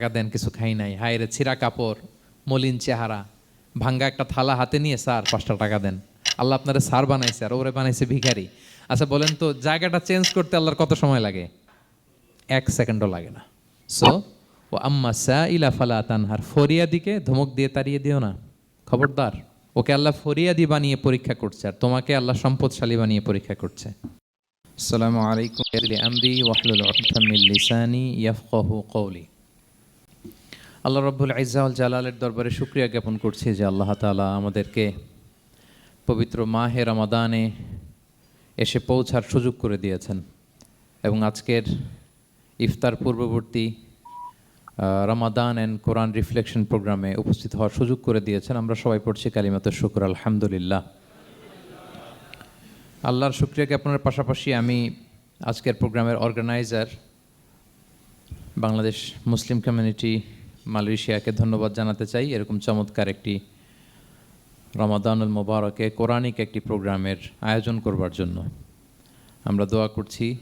টাকা দেন কিছু খাই নাই। হায়রে ছিঁড়া কাপড়, মলিন চেহারা, ভাঙ্গা একটা থালা হাতে নিয়ে স্যার পাঁচটা টাকা দেন। আল্লাহ আপনারা স্যার বানাইছে আর ওরে বানাইছে ভিখারি। আচ্ছা বলেন তো, জায়গাটা চেঞ্জ করতে আল্লাহর কত সময় লাগে? এক সেকেন্ডও লাগে না। সো ও আম্মা সা ইলা ফালা তানহার, ফরিয়াদিকে ধমক দিয়ে তাড়িয়ে দিও না। খবরদার, ওকে আল্লাহ ফরিয়াদি বানিয়ে পরীক্ষা করছে আর তোমাকে আল্লাহ সম্পদশালী বানিয়ে পরীক্ষা করছে। আসসালামু আলাইকুম। আমরি ওয়াহলুল লিসানি ইয়াফকাহু কওলি। আল্লাহ রব্বুল ইজ্জাউল জালালের দরবারে শুক্রিয়া জ্ঞাপন করছি যে আল্লাহ তাআলা আমাদেরকে পবিত্র মাহে রমাদানে এসে পৌঁছার সুযোগ করে দিয়েছেন। এবং আজকের ইফতার পূর্ববর্তী রমাদান অ্যান্ড কোরআন রিফ্লেকশন প্রোগ্রামে উপস্থিত হওয়ার সুযোগ করে দিয়েছেন। আমরা সবাই পড়ছি কালিমাত শুক্র, আলহামদুলিল্লাহ। আল্লাহর শুক্রিয়া জ্ঞাপনের পাশাপাশি আমি আজকের প্রোগ্রামের অর্গানাইজার বাংলাদেশ মুসলিম কমিউনিটি মালয়েশিয়াকে ধন্যবাদ জানাতে চাই। এরকম চমৎকার একটি রমাদানুল মোবারকে কোরআনিক একটি প্রোগ্রামের আয়োজন করবার জন্য। আমরা দোয়া করছি,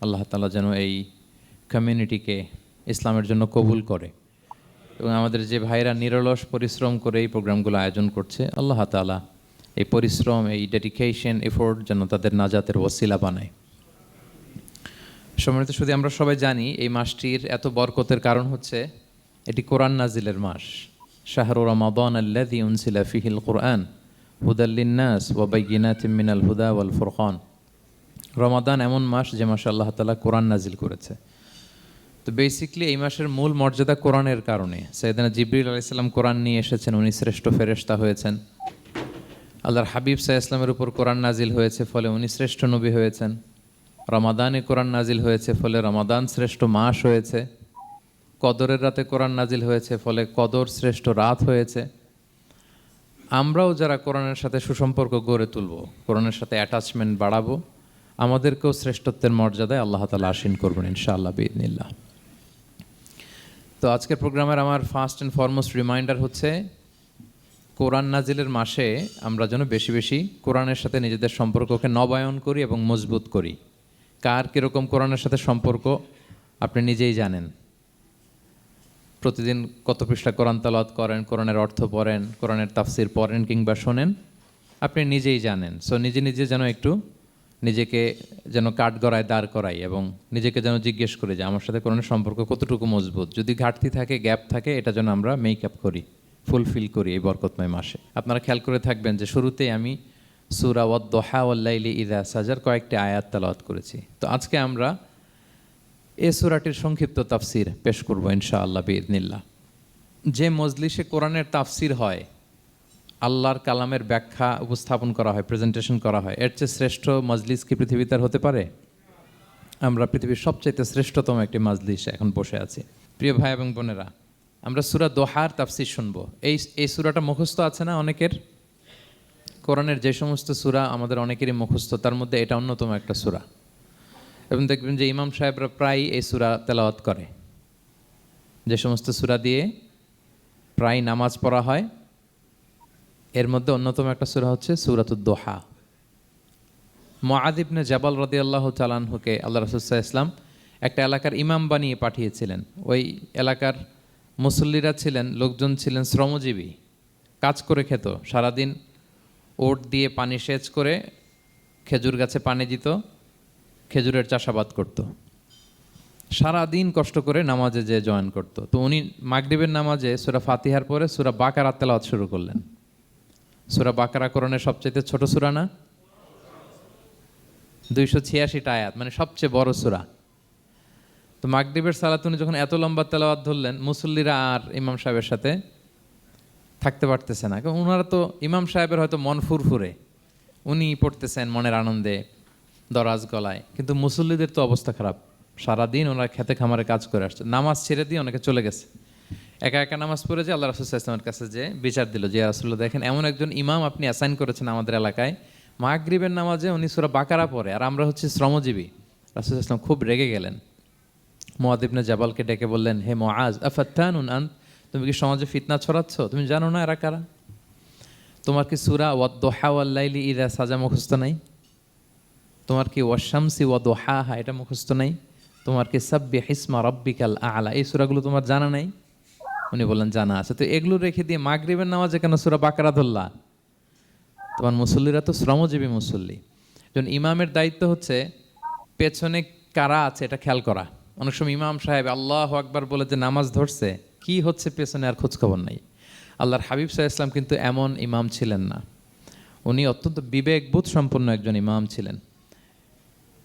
আল্লাহ তালা যেন এই কমিউনিটিকে ইসলামের জন্য কবুল করে। এবং আমাদের যে ভাইরা নিরলস পরিশ্রম করে এই প্রোগ্রামগুলো আয়োজন করছে, আল্লাহ তালা এই পরিশ্রম, এই ডেডিকেশন এফোর্ট যেন তাদের নাজাতের ওসিলা বানায়। সম্মানিত শুধু আমরা সবাই জানি এই মাসটির এত বরকতের কারণ হচ্ছে এটি কোরআন নাজিলের মাস। শাহরু রমাদান আল্লাযী উনসিলা ফিহিল কোরআন হুদাল্লিন্নাস ওয়া বাইয়িনাতিম মিনাল হুদা ওয়াল ফুরকান। রমাদান এমন মাস যে মাসে আল্লাহ তাআলা কোরআন নাজিল করেছে। তো বেসিকলি এই মাসের মূল মর্যাদা কোরআনের কারণে। সৈয়দনা জিবরিল আলাইহিস সালাম কোরআন নিয়ে এসেছেন, উনি শ্রেষ্ঠ ফেরেশতা হয়েছেন। আল্লাহর হাবিব সাহা ইসলামের উপর কোরআন নাজিল হয়েছে, ফলে উনি শ্রেষ্ঠ নবী হয়েছেন। রমাদানে কোরআন নাজিল হয়েছে, ফলে রমাদান শ্রেষ্ঠ মাস হয়েছে। কদরের রাতে কোরআন নাজিল হয়েছে, ফলে কদর শ্রেষ্ঠ রাত হয়েছে। আমরাও যারা কোরআনের সাথে সুসম্পর্ক গড়ে তুলব, কোরআনের সাথে অ্যাটাচমেন্ট বাড়াবো, আমাদেরকেও শ্রেষ্ঠত্বের মর্যাদায় আল্লাহ তালা আসীন করবেন ইনশাআল্লাহ বিদিনিল্লাহ তো আজকের প্রোগ্রামের আমার ফার্স্ট অ্যান্ড ফরমোস্ট রিমাইন্ডার হচ্ছে, কোরআন নাজিলের মাসে আমরা যেন বেশি বেশি কোরআনের সাথে নিজেদের সম্পর্ককে নবায়ন করি এবং মজবুত করি। কার কীরকম কোরআনের সাথে সম্পর্ক, আপনি নিজেই জানেন। প্রতিদিন কত পৃষ্ঠা কোরআন তালাত করেন, কোরআনের অর্থ পড়েন, কোরআনের তাফসির পড়েন কিংবা শোনেন, আপনি নিজেই জানেন। সো নিজে নিজে যেন একটু নিজেকে যেন কাঠ গড়ায় দাঁড় করাই এবং নিজেকে যেন জিজ্ঞেস করি যে, আমার সাথে কোরআনের সম্পর্ক কতটুকু মজবুত? যদি ঘাটতি থাকে, গ্যাপ থাকে, এটা যেন আমরা মেক আপ করি ফুলফিল করি এই বরকতময় মাসে। আপনারা খেয়াল করে থাকবেন যে, শুরুতেই আমি সুরা ওয়াদ্দোহা ইদা সাজার কয়েকটি আয়াত তালাওয়াত করেছি। তো আজকে আমরা এ সুরাটির সংক্ষিপ্ত তাফসির পেশ করব ইনশাআল্লাহ বিদনিল্লাহ যে মজলিসে কোরআনের তাফসির হয়, আল্লাহর কালামের ব্যাখ্যা উপস্থাপন করা হয় প্রেজেন্টেশন করা হয়, এর চেয়ে শ্রেষ্ঠ মজলিস কি পৃথিবীতে আর হতে পারে? আমরা পৃথিবীর সবচাইতে শ্রেষ্ঠতম একটি মাজলিস এখন বসে আছি। প্রিয় ভাই এবং বোনেরা, আমরা সুরা দোহার তাফসির শুনব। এই এই সুরাটা মুখস্থ আছে না অনেকের? কোরআনের যে সমস্ত সুরা আমাদের অনেকেরই মুখস্থ, তার মধ্যে এটা অন্যতম একটা সুরা। এবং দেখবেন যে ইমাম সাহেবরা প্রায় এই সুরা তেলাওয়াত করে। যে সমস্ত সুরা দিয়ে প্রায় নামাজ পড়া হয়। এর মধ্যে অন্যতম একটা সুরা হচ্ছে সুরাতুদ্দোহা মহাদিবনে জাবাল রদি আল্লাহ চালানহুকে আল্লাহ রসুল্লাহ ইসলাম একটা এলাকার ইমাম বানিয়ে পাঠিয়েছিলেন। ওই এলাকার মুসল্লিরা ছিলেন, লোকজন ছিলেন শ্রমজীবী। কাজ করে খেত। সারাদিন ওট দিয়ে পানি সেচ করে খেজুর গাছে পানি দিত। খেজুরের চাষাবাদ করত। সারা দিন কষ্ট করে নামাজে যে জয়েন করত। তো উনি মাগরিবের নামাজে সুরা ফাতিহার পরে সুরা বাকারা তেলাওয়াত শুরু করলেন। সুরা বাকারা করণের সবচেয়ে ছোট সুরা না? দুইশো ছিয়াশিটা আয়াত মানে সবচেয়ে বড় সুরা। তো মাগরিবের সালাত উনি যখন এত লম্বা তেলাওয়াত ধরলেন, মুসল্লিরা আর ইমাম সাহেবের সাথে থাকতে পারতেছে না। কারণ ওনারা তো ইমাম সাহেবের হয়তো মন ফুরফুরে। উনি পড়তেছেন মনের আনন্দে। দরাজ গলায়। কিন্তু মুসল্লিদের তো অবস্থা খারাপ। সারাদিন ওনারা খেতে খামারে কাজ করে আসছে। নামাজ ছেড়ে দিয়ে অনেকে চলে গেছে। একা একা নামাজ পড়ে যে আল্লাহ রাসুল ইসলামের কাছে যে বিচার দিল যে রাসুল্লাহ দেখেন এমন একজন ইমাম আপনি অ্যাসাইন করেছেন আমাদের এলাকায়। মাগরিবের নামাজে উনি সুরা বাকারা পড়ে। আর আমরা হচ্ছে শ্রমজীবী। রাসুল ইসলাম খুব রেগে গেলেন। মোয়াদিবনে জাবালকে ডেকে বললেন, হে মোয়াজ আফাত্তানুন আন, তুমি কি সমাজে ফিতনা ছড়াচ্ছ? তুমি জানো না এরা কারা? তোমার কি সুরা ওয়াদ্দোহা ওয়াল্লাইলি ইদা সাজা মুখস্থ নাই? তোমার কি ওয়াশামসি ওয়াদোহা হা এটা মুখস্থ নাই? তোমার কি সাব্বি হিসমা রব্বিকাল আলা, এই সুরাগুলো তোমার জানা নাই? উনি বললেন, জানা আছে। তো এগুলো রেখে দিয়ে মাগরিবের নামাজে কেন সুরা বাকারা ধরলা? তোমার মুসল্লিরা তো শ্রমজীবী মুসল্লি। যখন ইমামের দায়িত্ব হচ্ছে, পেছনে কারা আছে এটা খেয়াল করা। অনেক সময় ইমাম সাহেব আল্লাহ আকবার বলে যে নামাজ ধরছে, কি হচ্ছে পেছনে আর খোঁজখবর নাই। আল্লাহর হাবিব সাহা ইসলাম কিন্তু এমন ইমাম ছিলেন না। উনি অত্যন্ত বিবেকবোধ সম্পন্ন একজন ইমাম ছিলেন।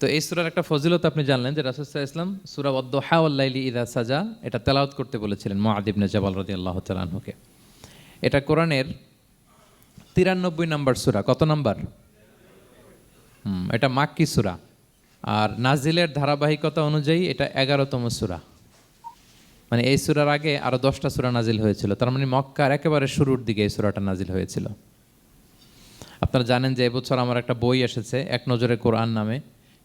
তো এই সুরার একটা ফজিলত আপনি জানলেন যে রাসুসাহ ইসলাম সুরা হাওয়াল্লাইলি ইদা সাজা, এটা তেলাওত করতে বলেছিলেন মহাদিবনে জবাল রদি আল্লাহ তালাহুকে এটা কোরআনের তিরানব্বই নাম্বার সুরা। কত নাম্বার? হুম, এটা মাক্কি সুরা। আর নাজিলের ধারাবাহিকতা অনুযায়ী এটা এগারোতম সুরা। মানে এই সুরার আগে আরও দশটা সুরা নাজিল হয়েছিল। তার মানে মক্কার একেবারে শুরুর দিকে এই সুরাটা নাজিল হয়েছিল। আপনারা জানেন যে এবছর আমার একটা বই এসেছে, এক নজরে কোরআন নামে।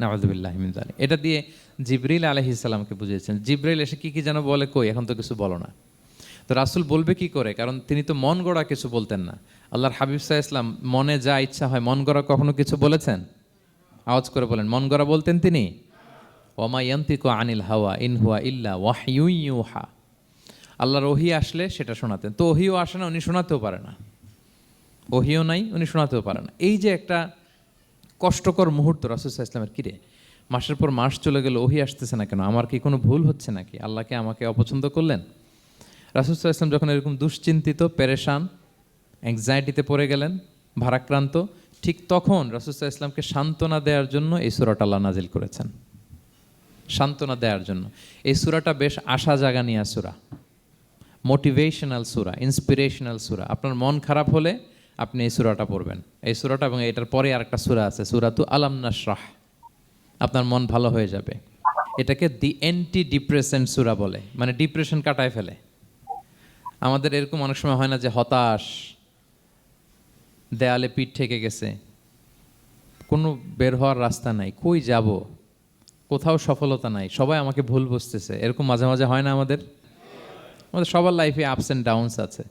নামাজুবিল্লাহ জানি এটা দিয়ে জিব্রিল আলহি ইসলামকে বুঝিয়েছেন। জিব্রাইল এসে কী কী যেন বলে, কই, এখন তো কিছু বলো না। তো রাসুল বলবে কি করে? কারণ তিনি তো মন গড়া কিছু বলতেন না। আল্লাহর হাবিব সাহা ইসলাম মনে যা ইচ্ছা হয়, মন গড়া কখনো কিছু বলেছেন? আওয়াজ করে বলেন, মন গড়া বলতেন তিনি? ওমা ইয়ান্তিকো আনিল হাওয়া, ইন হুয়া ইল্লা ওয়াহিউহা আল্লাহর ওহি আসলে সেটা শোনাতেন। তো ওহিও আসে না, উনি শোনাতেও পারে না। ওহিও নাই, উনি শোনাতেও পারে না। এই যে একটা কষ্টকর মুহূর্ত রাসুসাহ ইসলামের কিরে? মাসের পর মাস চলে গেল, ওহি আসতেছে না কেন? আমার কি কোনো ভুল হচ্ছে নাকি? আল্লাহকে আমাকে অপছন্দ করলেন? রাসুসাহ ইসলাম যখন এরকম দুশ্চিন্তিত, পেরেশান অ্যাংজাইটিতে পড়ে গেলেন, ভারাক্রান্ত, ঠিক তখন রাসুসাহ ইসলামকে সান্ত্বনা দেওয়ার জন্য এই সুরাটা আল্লাহ নাজিল করেছেন। সান্ত্বনা দেওয়ার জন্য। এই সুরাটা বেশ আশা জাগানিয়া সুরা। মোটিভেশনাল সুরা ইন্সপিরেশনাল সুরা। আপনার মন খারাপ হলে আপনি এই সুরাটা পড়বেন। এই সুরাটা এবং এটার পরে আরেকটা সুরা আছে, সুরাতু আলাম নাসরাহ আপনার মন ভালো হয়ে যাবে। এটাকে দি অ্যান্টি ডিপ্রেশন সুরা বলে মানে ডিপ্রেশন কাটায় ফেলে। আমাদের এরকম অনেক সময় হয় না যে হতাশ, দেয়ালে পিঠ ঠেকে গেছে, কোনো বের হওয়ার রাস্তা নাই, কই যাব? কোথাও সফলতা নাই, সবাই আমাকে ভুল বুঝতেছে। এরকম মাঝে মাঝে হয় না আমাদের? আমাদের সবার লাইফে আপস অ্যান্ড ডাউনস আছে।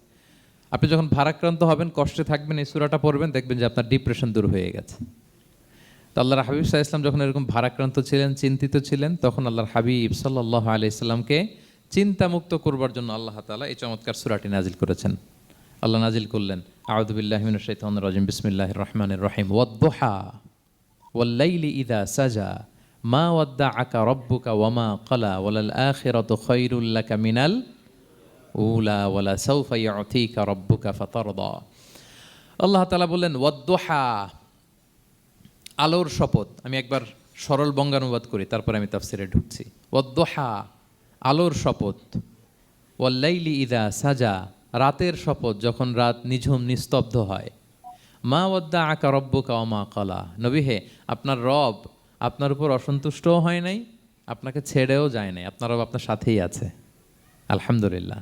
আপনি যখন ভারাক্রান্ত হবেন, কষ্টে থাকবেন, এই সুরাটা পড়বেন, দেখবেন যে আপনার ডিপ্রেশন দূর হয়ে গেছে। তো আল্লাহর হাবিব সাহা ইসলাম যখন এরকম ভারাক্রান্ত ছিলেন, চিন্তিত ছিলেন, তখন আল্লাহর হাবিব সাল্লাহ আলি ইসলামকে চিন্তামুক্ত করবার জন্য আল্লাহ তালা এই চমৎকার সুরাটি নাজিল করেছেন। আল্লাহ নাজিল করলেন আউদুবিল্লাহমিন শৈতান রাজিম বিসমিল্লাহ রহমান রহিম ওয়াদ্দোহা ওয়াল্লাইলি ইদা সাজা, মা ওয়াদ্দা আকা রব্বুকা ওয়ামা কলা ওয়ালাল আখিরাতু খৈরুল্লাকা মিনাল উলা ওয়ালা সৌফা ইয়াতিকা রব্বুকা ফাতারদা। আল্লাহ তাআলা বললেন, ওয়াদ্দোহা আলোর শপথ। আমি একবার সরল বঙ্গানুবাদ করি, তারপর আমি তাফসিরে ঢুকছি। ওয়াদ্দোহা আলোর শপথ। ওয়াল্লাইলি ইদা সাজা রাতের শপথ, যখন রাত নিঝুম নিস্তব্ধ হয়। মা ওয়াদ্দা আকা রব্বুকা মা কলা নবী হে, আপনার রব আপনার উপর অসন্তুষ্টও হয় নাই, আপনাকে ছেড়েও যায় নাই, আপনার রব আপনার সাথেই আছে। আলহামদুলিল্লাহ।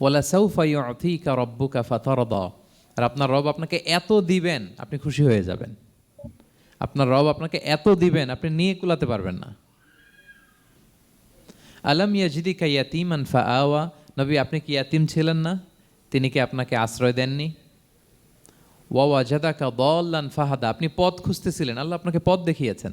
ওয়ালা সৌফা ইউতিকা রব্বুকা ফাতারদা আর আপনার রব আপনাকে এত দিবেন, আপনি খুশি হয়ে যাবেন। আপনার রব আপনাকে এত দিবেন, আপনি নিয়ে কুলাতে পারবেন না। আলম ইয়াজিদিকা ইয়াতিমান ফা আওয়া নবী, আপনি কি ইয়াতিম ছিলেন না? তিনি কি আপনাকে আশ্রয় দেননি? ওয়া জাদাকা দল্লান ফাহাদা আপনি পথ খুঁজতেছিলেন, আল্লাহ আপনাকে পথ দেখিয়েছেন।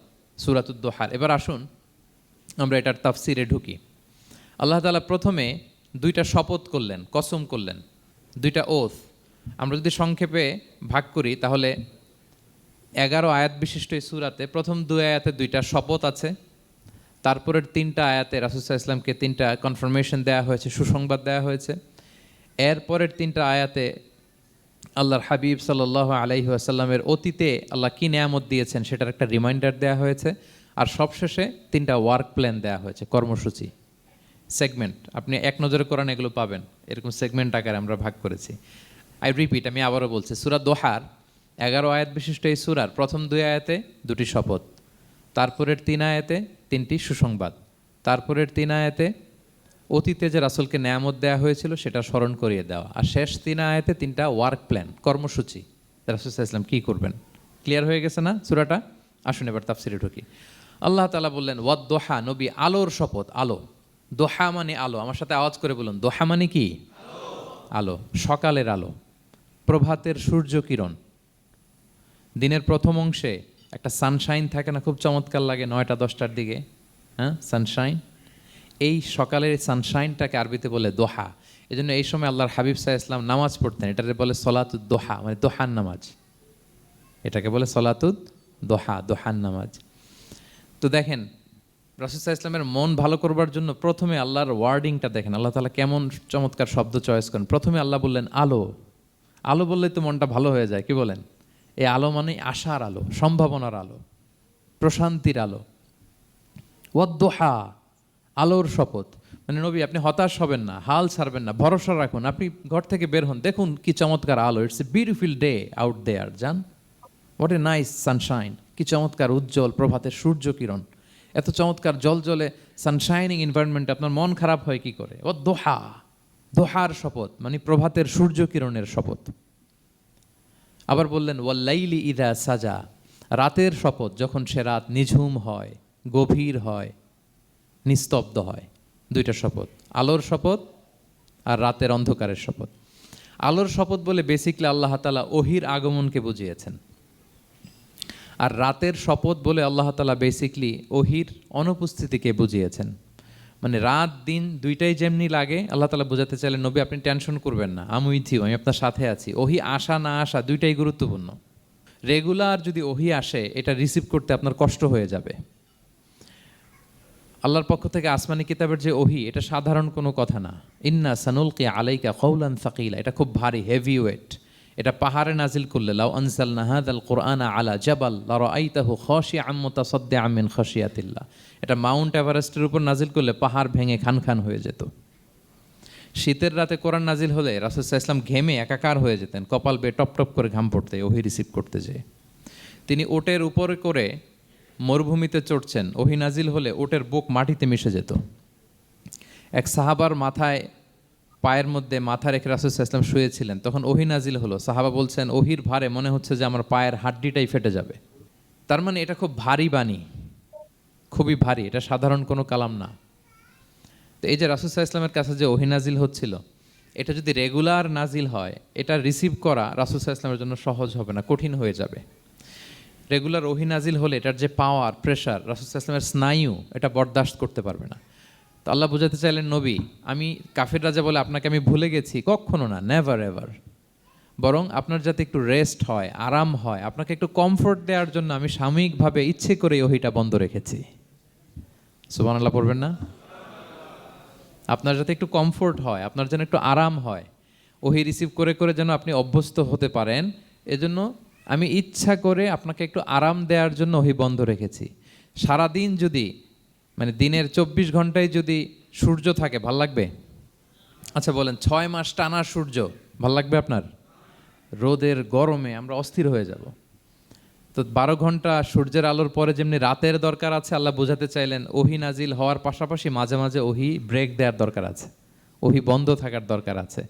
সুরাতুদ্দোহার এবার আসুন আমরা এটার তাফসিরে ঢুকি। আল্লাহ তালা প্রথমে দুইটা শপথ করলেন, কসম করলেন, দুইটা ওথ আমরা যদি সংক্ষেপে ভাগ করি, তাহলে এগারো আয়াত বিশিষ্ট এই সুরাতে প্রথম দুই আয়াতে দুইটা শপথ আছে, তারপরের তিনটা আয়াতে রাসুসাহ ইসলামকে তিনটা কনফার্মেশন দেওয়া হয়েছে, সুসংবাদ দেওয়া হয়েছে। এরপরের তিনটা আয়াতে আল্লাহর হাবিব সাল্লাহ আলাইহি আসাল্লামের অতীতে আল্লাহ কী নেয়ামত দিয়েছেন সেটার একটা রিমাইন্ডার দেওয়া হয়েছে। আর সবশেষে তিনটা ওয়ার্ক প্ল্যান দেওয়া হয়েছে, কর্মসূচি। সেগমেন্ট আপনি এক নজরে করেন এগুলো পাবেন। এরকম সেগমেন্ট আকারে আমরা ভাগ করেছি। আই রিপিট আমি আবারও বলছি, সুরা দোহার, এগারো আয়াত বিশিষ্ট এই সুরার প্রথম দুই আয়াতে দুটি শপথ, তারপরের তিন আয়াতে তিনটি সুসংবাদ, তারপরের তিন আয়াতে অতীতে যে রাসুলকে নেয়ামত দেওয়া হয়েছিল, সেটা স্মরণ করিয়ে দেওয়া। আর শেষ তিন আয়াতে তিনটা ওয়ার্ক প্ল্যান কর্মসূচি। রাসুল ইসলাম কী করবেন? ক্লিয়ার হয়ে গেছে না সুরাটা? আসুন এবার তাফসিরে ঢুকি। আল্লাহ তালা বললেন ওয়াদ দোহা নবী, আলোর শপথ, আলো। দোহা মানে আলো। আমার সাথে আওয়াজ করে বলুন, দোহা মানে কি? আলো। সকালের আলো। প্রভাতের সূর্য কিরণ। দিনের প্রথম অংশে একটা সানশাইন থাকে না, খুব চমৎকার লাগে, নয়টা, দশটার দিকে। হ্যাঁ সানশাইন এই সকালের সানশাইনটাকে আরবিতে বলে দোহা। এই জন্য এই সময় আল্লাহর হাবিব সাহা ইসলাম নামাজ পড়তেন। এটাকে বলে সলাতুদ দোহা মানে দোহান নামাজ। এটাকে বলে সলাতুদ দোহা দোহান নামাজ। তো দেখেন রাসুসাহ ইসলামের মন ভালো করবার জন্য প্রথমে আল্লাহর ওয়ার্ডিংটা দেখেন। আল্লাহ তালা কেমন চমৎকার শব্দ চয়েস করেন। প্রথমে আল্লাহ বললেন, আলো। আলো বললে তো মনটা ভালো হয়ে যায়, কি বলেন? এই আলো মানে আশার আলো, সম্ভাবনার আলো, প্রশান্তির আলো। ওয়াদ্দোহা আলোর শপথ। মানে নবী, আপনি হতাশ হবেন না, হাল ছাড়বেন না, ভরসা রাখুন। আপনি ঘর থেকে বের হন, দেখুন কি চমৎকার আলো। It's a beautiful day out there জান? হোয়াট এ নাইস সানশাইন কি চমৎকার উজ্জ্বল প্রভাতের সূর্য কিরণ এত চমৎকার জল জলে সানশাইনিং এনভায়রনমেন্ট আপনার মন খারাপ হয় কি করে? ও দোহা। দোহার শপথ মানে প্রভাতের সূর্য কিরণের শপথ। আবার বললেন ওয়াল্লাইলি ইদা সাজা। রাতের শপথ, যখন সে রাত নিঝুম হয়, গভীর হয় নিস্তব্ধ হয়। দুইটা শপথ, আলোর শপথ আর রাতের অন্ধকারের শপথ। আলোর শপথ বলে বেসিকলি আল্লাহ তালা ওহির আগমনকে বুঝিয়েছেন। আর রাতের শপথ বলে আল্লাহ তালা বেসিকলি ওহির অনুপস্থিতিকে বুঝিয়েছেন। মানে রাত, দিন দুইটাই যেমনি লাগে, আল্লাহ তালা বোঝাতে চাইলেন, নবী, আপনি টেনশন করবেন না আমি উইথ আমি আপনার সাথে আছি। ওহি আসা, না আসা দুইটাই গুরুত্বপূর্ণ। রেগুলার যদি ওহি আসে, এটা রিসিভ করতে আপনার কষ্ট হয়ে যাবে। আল্লাহর পক্ষ থেকে আসমানি কিতাবের যে ওহি, এটা সাধারণ কোনো কথা না। ইন্না সানুলকে আলাইকা কৌলান সাকিলা। এটা খুব ভারী হেভি ওয়েট এটা পাহাড়ে নাজিল করলে, লাউ আনসাল নাহাদ আল কোরআনা আলা জাবাল লার আইতাহু খসি আম্মতা সদ্দে আমিন খসিয়াতিল্লা এটা মাউন্ট এভারেস্টের উপর নাজিল করলে পাহাড় ভেঙে খান খান হয়ে যেত। শীতের রাতে কোরআন নাজিল হলে রাসুসাহ ইসলাম ঘেমে একাকার হয়ে যেতেন, কপাল বেয়ে টপ টপ করে ঘাম পড়তে, ওহি রিসিভ করতে যেয়ে। তিনি ওটের উপরে করে মরুভূমিতে চড়ছেন, ওহি নাজিল হলে ওটের বুক মাটিতে মিশে যেত। এক সাহাবার মাথায়, পায়ের মধ্যে মাথা রেখে রাসুল ইসলাম শুয়েছিলেন, তখন ওহি নাজিল হলো। সাহাবা বলছেন, ওহির ভারে মনে হচ্ছে যে আমার পায়ের হাড্ডিটাই ফেটে যাবে। তার মানে এটা খুব ভারী বাণী, খুবই ভারী, এটা সাধারণ কোনো কালাম না। তো এই যে রাসুসাহ ইসলামের কাছে যে ওহি নাজিল হচ্ছিল, এটা যদি রেগুলার নাজিল হয়, এটা রিসিভ করা রাসুসাহ ইসলামের জন্য সহজ হবে না, কঠিন হয়ে যাবে। রেগুলার ওহি নাজিল হলে এটার যে পাওয়ার প্রেশার রাসুসাহ ইসলামের স্নায়ু, এটা বরদাস্ত করতে পারবে না। তো আল্লাহ বোঝাতে চাইলেন, নবী, আমি কাফির রাজা বলে আপনাকে আমি ভুলে গেছি, কখনো না নেভার এভার বরং আপনার যাতে একটু রেস্ট হয়, আরাম হয়, আপনাকে একটু কমফোর্ট দেওয়ার জন্য আমি সাময়িকভাবে ইচ্ছে করে ওহিটা বন্ধ রেখেছি। সুবান আল্লাহ পড়বেন না? আপনার যাতে একটু কমফোর্ট হয়, আপনার যেন একটু আরাম হয়, ওহি রিসিভ করে করে যেন আপনি অভ্যস্ত হতে পারেন, এজন্য আমি ইচ্ছা করে আপনাকে একটু আরাম দেওয়ার জন্য ওহি বন্ধ রেখেছি। সারাদিন যদি মানে দিনের চব্বিশ ঘন্টায় যদি সূর্য থাকে, ভালো লাগবে? আচ্ছা বলেন, ছয় মাস টানা সূর্য, ভালো লাগবে আপনার? রোদের গরমে আমরা অস্থির হয়ে যাব। তো বারো ঘণ্টা সূর্যের আলোর পরে যেমনি রাতের দরকার আছে, আল্লাহ বোঝাতে চাইলেন, ওহি নাজিল হওয়ার পাশাপাশি মাঝে মাঝে ওহি ব্রেক দেওয়ার দরকার আছে। ওহি বন্ধ থাকার দরকার আছে।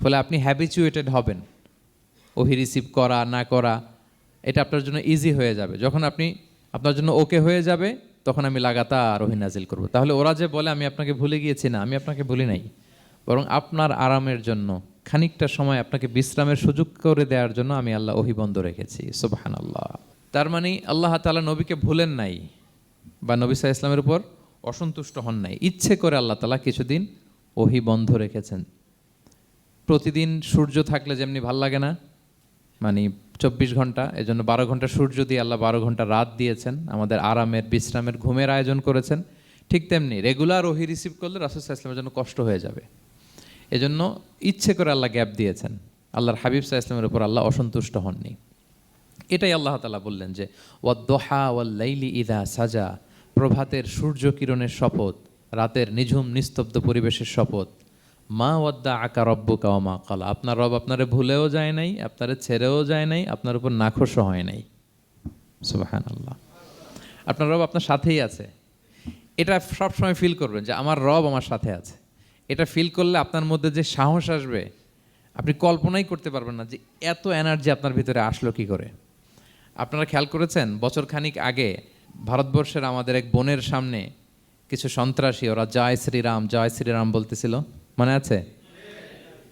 ফলে আপনি হ্যাবিচুয়েটেড হবেন। ওহি রিসিভ করা, না করা, এটা আপনার জন্য ইজি হয়ে যাবে। যখন আপনি, আপনার জন্য ওকে হয়ে যাবে, তখন আমি লাগাতার ওহি নাজিল করব। তাহলে ওরা যে বলে, আমি আপনাকে ভুলে গিয়েছি না, আমি আপনাকে ভুলি নাই। বরং আপনার আরামের জন্য, খানিকটা সময় আপনাকে বিশ্রামের সুযোগ করে দেওয়ার জন্য আমি আল্লাহ ওহি বন্ধ রেখেছি। সুবাহান আল্লাহ তার মানে আল্লাহ তালা নবীকে ভুলেন নাই বা নবী সাহা ইসলামের উপর অসন্তুষ্ট হন নাই। ইচ্ছে করে আল্লাহ তালা কিছুদিন ওহি বন্ধ রেখেছেন। প্রতিদিন সূর্য থাকলে যেমনি ভালো লাগে না মানে চব্বিশ ঘণ্টা, এজন্য বারো ঘণ্টা সূর্য দিয়ে আল্লাহ বারো ঘণ্টা রাত দিয়েছেন। আমাদের আরামের, বিশ্রামের ঘুমের আয়োজন করেছেন। ঠিক তেমনি রেগুলার ওহি রিসিভ করলে রাসুল ইসলামের জন্য কষ্ট হয়ে যাবে। এজন্য ইচ্ছে করে আল্লাহ গ্যাপ দিয়েছেন। আল্লাহর হাবিব সাহা ইসলামের উপর আল্লাহ অসন্তুষ্ট হননি। এটাই আল্লাহ তালা বললেন যে, ওয়াদ্দোহা ওয়াল্লাইলি ইদা সাজা প্রভাতের সূর্য কিরণের শপথ, রাতের নিঝুম নিস্তব্ধ পরিবেশের শপথ। মা ওয়াদ্দা আকা রব্বু কাও মা কালা আপনার রব আপনারে ভুলেও যায় নাই, আপনারে ছেড়েও যায় নাই, আপনার উপর নাখোশও হয় নাই। সুবাহান আল্লাহ আপনার রব আপনার সাথেই আছে। এটা সবসময় ফিল করবেন যে আমার রব আমার সাথে আছে। এটা ফিল করলে আপনার মধ্যে যে সাহস আসবে, আপনি কল্পনাই করতে পারবেন না যে এত এনার্জি আপনার ভিতরে আসলো কি করে। আপনারা খেয়াল করেছেন, বছর খানিক আগে ভারতবর্ষের আমাদের এক বোনের সামনে কিছু সন্ত্রাসী, ওরা জয় শ্রীরাম জয় শ্রীরাম বলতেছিল। মনে আছে?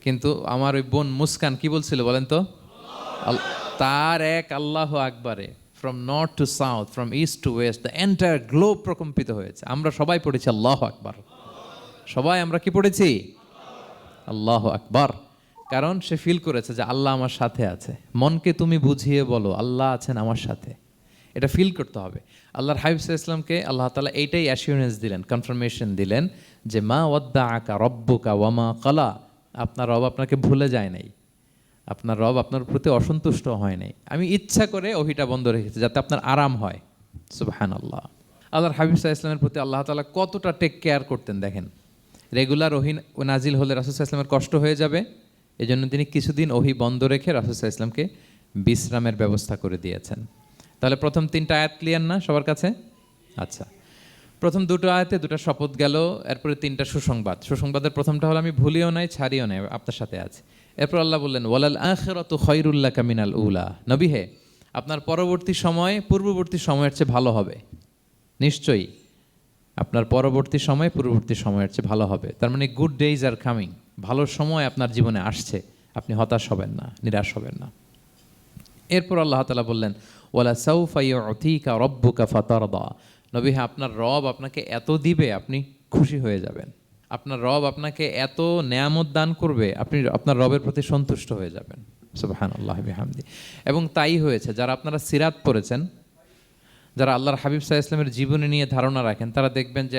কিন্তু আমার ওই বোন মুস্কান কি বলছিল বলেন তো? তার এক আল্লাহ আকবারে from north to south from east to west the entire globe প্রকম্পিত হয়েছে। আমরা সবাই পড়েছি আল্লাহ আকবার। সবাই আমরা কি পড়েছি? আল্লাহ আকবার। কারণ সে ফিল করেছে যে আল্লাহ আমার সাথে আছে। মনকে তুমি বুঝিয়ে বলো, আল্লাহ আছেন আমার সাথে। এটা ফিল করতে হবে। আল্লাহর হাবিব ইসলামকে আল্লাহ তালা এইটাই অ্যাসিউরেন্স দিলেন কনফার্মেশন দিলেন যে মা ওয়াদ্দা আঁকা রব্বুকা ওয়ামা কলা, আপনার রব আপনাকে ভুলে যায় নাই। আপনার রব আপনার প্রতি অসন্তুষ্ট হয় নাই। আমি ইচ্ছা করে ওহিটা বন্ধ রেখেছি যাতে আপনার আরাম হয়। সুবাহান আল্লাহ আল্লাহর হাবিব সাহা ইসলামের প্রতি আল্লাহ তালা কতটা টেক কেয়ার করতেন দেখেন। রেগুলার ওহি নাজিল হলে রাসুসাহ ইসলামের কষ্ট হয়ে যাবে। এজন্য তিনি কিছুদিন ওহি বন্ধ রেখে রাসুসাহ ইসলামকে বিশ্রামের ব্যবস্থা করে দিয়েছেন। তাহলে প্রথম তিনটা আয়াত ক্লিয়ার না সবার কাছে? আচ্ছা। প্রথম দুটো আয়াতে দুটো শপথ গেল, এরপরে তিনটা সুসংবাদ। সুসংবাদের প্রথমটা হলো, আমি ভুলিও নাই, ছাড়িও নাই, আপনার সাথে আছে। এরপর আল্লাহ বললেন, ওয়ালাল আখিরাত খৈরুল্লাহ কামিনাল উলা। নবী হে, আপনার পরবর্তী সময় পূর্ববর্তী সময়ের চেয়ে ভালো হবে। নিশ্চয়ই, আপনার পরবর্তী সময় পূর্ববর্তী সময়ের চেয়ে ভালো হবে। তার মানে গুড ডেইজ আর কামিং ভালো সময় আপনার জীবনে আসছে। আপনি হতাশ হবেন না, নিরাশ হবেন না। এরপর আল্লাহ তালা বললেন, ওয়ালা ওলা সৌফাইকা রব্বুকা ফাতারদা। নবী হ্যাঁ আপনার রব আপনাকে এত দিবে, আপনি খুশি হয়ে যাবেন। আপনার রব আপনাকে এত নেয়ামত দান করবে, আপনি আপনার রবের প্রতি সন্তুষ্ট হয়ে যাবেন। সুবাহান আল্লাহ হামদি এবং তাই হয়েছে, যারা আপনারা সিরাত পড়েছেন, যারা আল্লাহর হাবিব সাহা ইসলামের জীবনী নিয়ে ধারণা রাখেন, তারা দেখবেন যে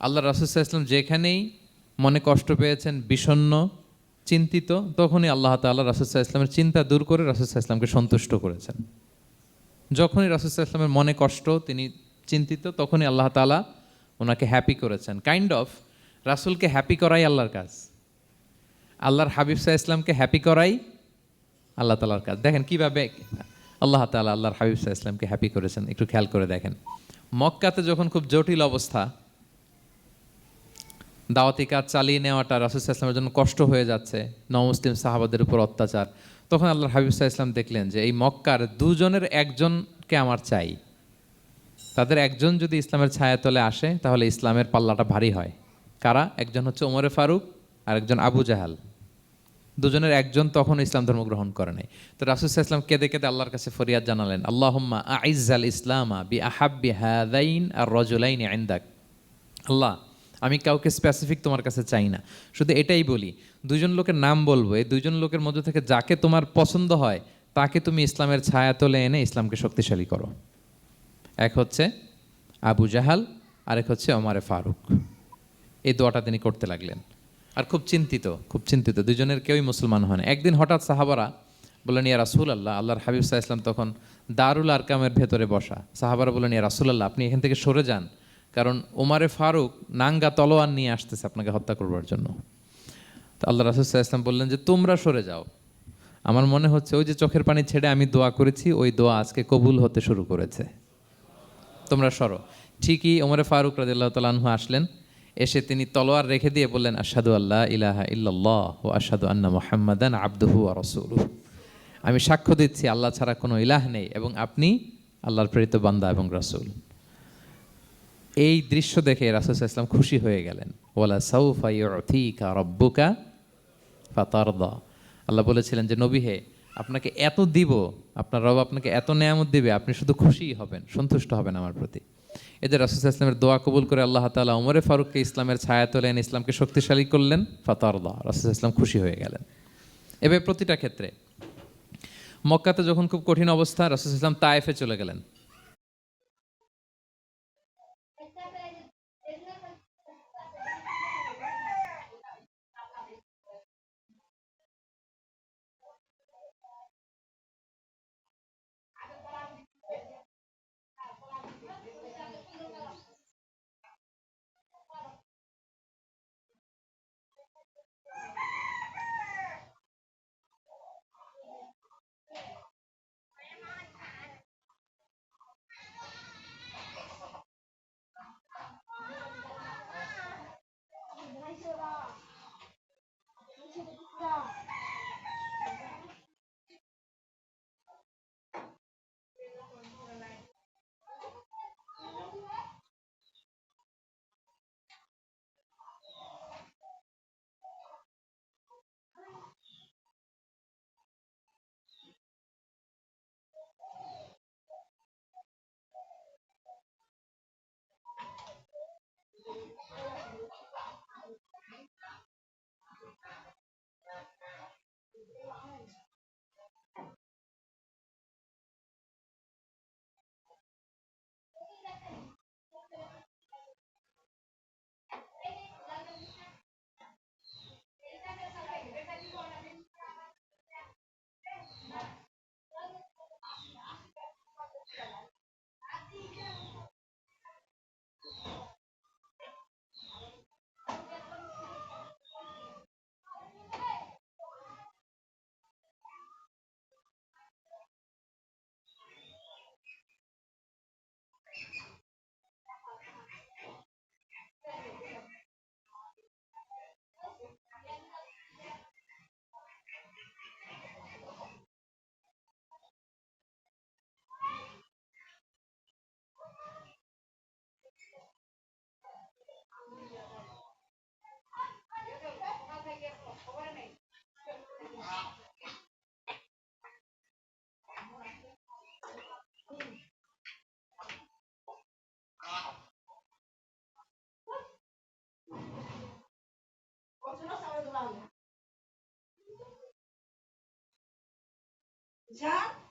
আল্লাহ রাসুল সাহা ইসলাম যেখানেই মনে কষ্ট পেয়েছেন, বিষণ্ণ, চিন্তিত, তখনই আল্লাহ তাল্লাহ রাসুল সাহা ইসলামের চিন্তা দূর করে রাসুল সাহা ইসলামকে সন্তুষ্ট করেছেন। যখনই রাসুল সাহা ইসলামের মনে কষ্ট, তিনি চিন্তিত, তখনই আল্লাহ তালা ওনাকে হ্যাপি করেছেন। কাইন্ড অফ রাসুলকে হ্যাপি করাই আল্লাহর কাজ। আল্লাহর হাবিব সাহা ইসলামকে হ্যাপি করাই আল্লাহ তালার কাজ। দেখেন কীভাবে আল্লাহ তালা আল্লাহর হাবিব সাহা ইসলামকে হ্যাপি করেছেন, একটু খেয়াল করে দেখেন। মক্কাতে যখন খুব জটিল অবস্থা, দাওয়াতি কাজ চালিয়ে নেওয়াটা রাসুল ইসলামের জন্য কষ্ট হয়ে যাচ্ছে, নমুসলিম সাহাবাদের উপর অত্যাচার। তখন আল্লাহ হাবিব সাহা ইসলাম দেখলেন যে, এই মক্কার দুজনের একজনকে আমার চাই। তাদের একজন যদি ইসলামের ছায়াতলে আসে, তাহলে ইসলামের পাল্লাটা ভারী হয়। কারা? একজন হচ্ছে ওমরে ফারুক আর একজন আবু জাহাল। দুজনের একজন তখন ইসলাম ধর্ম গ্রহণ করে নাই। তো রাসুল ইসলাম কেঁদে কেঁদে আল্লাহর কাছে ফরিয়াদ জানালেন, আল্লাহম্মা আইজাল ইসলামা বি আহাব্বি হাদাইন আর রজলাইন আইন্দাক আল্লাহ, আমি কাউকে স্পেসিফিক তোমার কাছে চাই না। শুধু এটাই বলি দুজন লোকের নাম বলব, এই দুজন লোকের মধ্যে থেকে যাকে তোমার পছন্দ হয়, তাকে তুমি ইসলামের ছায়া তোলে এনে ইসলামকে শক্তিশালী করো। এক হচ্ছে আবু জাহাল, আরেক হচ্ছে অমারে ফারুক। এই দোয়াটা তিনি করতে লাগলেন। আর খুব চিন্তিত খুব চিন্তিত। দুজনের কেউই মুসলমান হয় না। একদিন হঠাৎ সাহাবারা বললেন, ইয়া রাসুল আল্লাহ আল্লাহর হাবিব সাহা ইসলাম তখন দারুল আরকামের ভেতরে বসা। সাহাবারা বললেন, ইয়া রাসুল আল্লাহ আপনি এখান থেকে সরে যান। কারণ ওমারে ফারুক নাঙ্গা তলোয়ার নিয়ে আসতেছে আপনাকে হত্যা করবার জন্য। তো আল্লাহ রাসুল সাহা ইসলাম বললেন যে, তোমরা সরে যাও। আমার মনে হচ্ছে ওই যে চোখের পানি ছেড়ে আমি দোয়া করেছি, ওই দোয়া আজকে কবুল হতে শুরু করেছে। তোমরা সরো। ঠিকই ওমরে ফারুক রাদিল্লাহ তালাহু আসলেন। এসে তিনি তলোয়ার রেখে দিয়ে বললেন আসাদু আল্লাহ ইলাহা ইল্লাল্লাহ ও আসাদু আন্না মোহাম্মদান আব্দুহু আর আমি সাক্ষ্য দিচ্ছি, আল্লাহ ছাড়া কোনো ইলাহ নেই এবং আপনি আল্লাহর প্রেরিত বান্দা এবং রাসূল। এই দৃশ্য দেখে রাসুল ইসলাম খুশি হয়ে গেলেন। ওলা সাউফা ইউথিকা রব্বুকা ফাতারদা। আল্লাহ বলেছিলেন যে, নবী হে, আপনাকে এত দিব আপনার রব আপনাকে এত নেয়ামত দেবে, আপনি শুধু খুশিই হবেন, সন্তুষ্ট হবেন আমার প্রতি। এদের রাসুল ইসলামের দোয়া কবুল করে আল্লাহ তালা উমরে ফারুককে ইসলামের ছায়া তোলেন ইসলামকে শক্তিশালী করলেন, ফাতারদা, রাসুল ইসলাম খুশি হয়ে গেলেন। এবার প্রতিটা ক্ষেত্রে, মক্কাতে যখন খুব কঠিন অবস্থা, রাসুল ইসলাম তায়েফে চলে গেলেন। 자.